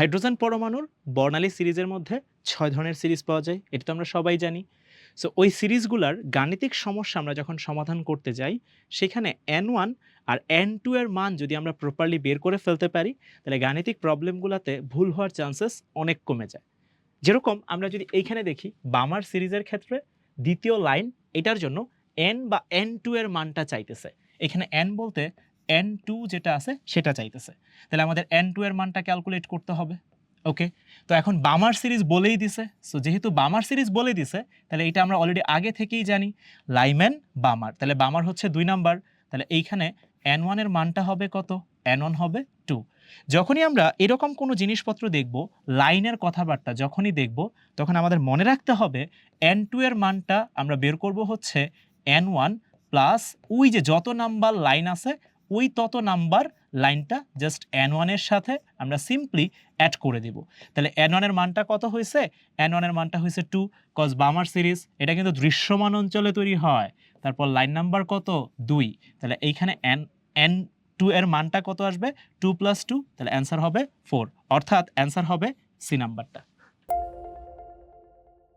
Hydrogen পরমাণুর বর্ণালী সিরিজের মধ্যে ছয় ধরনের সিরিজ পাওয়া যায়, এটা তো আমরা সবাই জানি। সো ওই সিরিজগুলার গাণিতিক সমস্যা আমরা যখন সমাধান করতে যাই, সেখানে এন ওয়ান আর এন টু এর মান যদি আমরা প্রপারলি বের করে ফেলতে পারি, তাহলে গাণিতিক প্রবলেমগুলোতে ভুল হওয়ার চান্সেস অনেক কমে যায়। যেরকম আমরা যদি এইখানে দেখি, বামার সিরিজের ক্ষেত্রে দ্বিতীয় লাইন এটার জন্য এন বা এন টু এর মানটা চাইতেছে। এখানে এন বলতে এন টু যেটা আছে, সেটা চাইতেছে। তাহলে আমাদের এন টু এর মানটা ক্যালকুলেট করতে হবে। ওকে তো এখন বামার সিরিজ বলেই দিছে। সো যেহেতু বামার সিরিজ বলে দিছে, তাহলে এটা আমরা অলরেডি আগে থেকেই জানি। লাইম্যান বামার। তাহলে বামার হচ্ছে দুই নাম্বার। তাহলে এইখানে এন ওয়ানের মানটা হবে কত? এন ওয়ান হবে টু যখনই আমরা এরকম কোনো জিনিসপত্র দেখব লাইনের কথাবার্তা যখনই দেখব, তখন আমাদের মনে রাখতে হবে এন টু এর মানটা আমরা বের করব হচ্ছে এন ওয়ান প্লাস ওই যে যত নাম্বার লাইন আছে ওই তত নাম্বার লাইনটা জাস্ট এন ওয়ানের সাথে আমরা সিম্পলি অ্যাড করে দেব। তাহলে এন ওয়ানের মানটা কত হয়েছে? এন ওয়ানের মানটা হয়েছে টু কজ বামার সিরিজ, এটা কিন্তু দৃশ্যমান অঞ্চলে তৈরি হয়। তারপর লাইন নাম্বার কত? দুই। তাহলে এইখানে এন এন টু এর মানটা কত আসবে? টু প্লাস টু তাহলে অ্যান্সার হবে ফোর অর্থাৎ অ্যান্সার হবে সি নাম্বারটা